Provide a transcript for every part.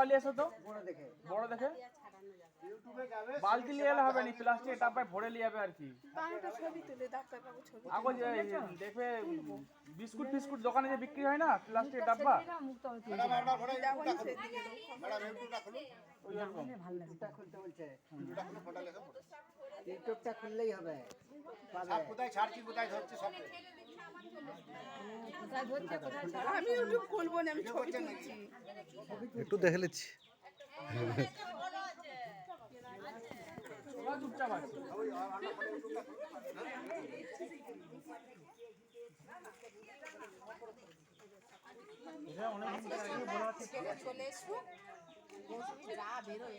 ডাব্বা এসো তো? বড় দেখে? বড় দেখে ইউটিউবে যাবে বালতি নিয়ে এলে হবে না প্লাস্টিক ডাব্বায় ভরে নিয়ে যাবে আর কি। বাংলাটা ছবি তুলে ডাক্তারবাবু ছবি আগো যে দেখবে বিস্কুট ফিস্কুট দোকানে যে বিক্রি হয় না প্লাস্টিক ডাব্বা? খুললেই হবে। কোথায় ছাড়ছি কোথায় ধরছে সব আমি ইউটিউব খুলবো না আমি ছবি তুলছি। একটু দেখে নিচ্ছি। চলে এসো। বেরোয়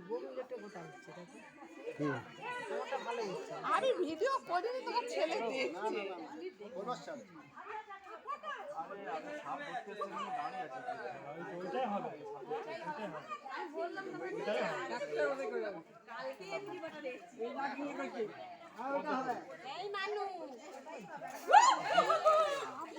ধরতে এসে এখানে দাঁড়িয়ে আছে আর ওটা হবে এটা আবার সাগর প্রায় তিন কিলো মাগুর মাছ এই এক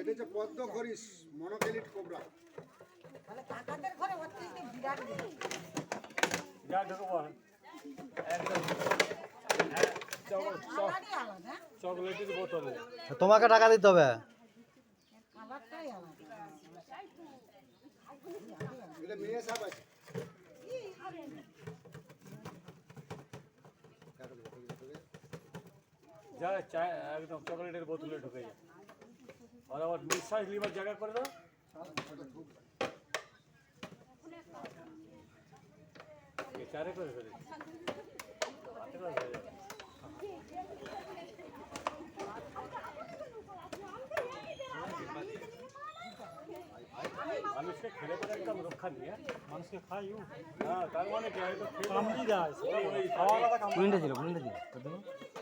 এটা পদ্ম খরিস মনোকেলিট কোবরা তোমাকে টাকা দিতে হবে। মেয়ে সাপ আছে। যা চায় একদম চকলেটের বোতলে ঢুকে যায়। আর আবার নিঃশ্বাস লিবার জায়গা করে দাও। চারে করে ফেলে। মানুষকে খেলে পরে একদম রক্ষা দিয়ে মানুষকে খাই হ্যাঁ তার মানে কি? হয়তো কামড়ি যায় খাওয়া কোনটা ছিল কোনটা ছিল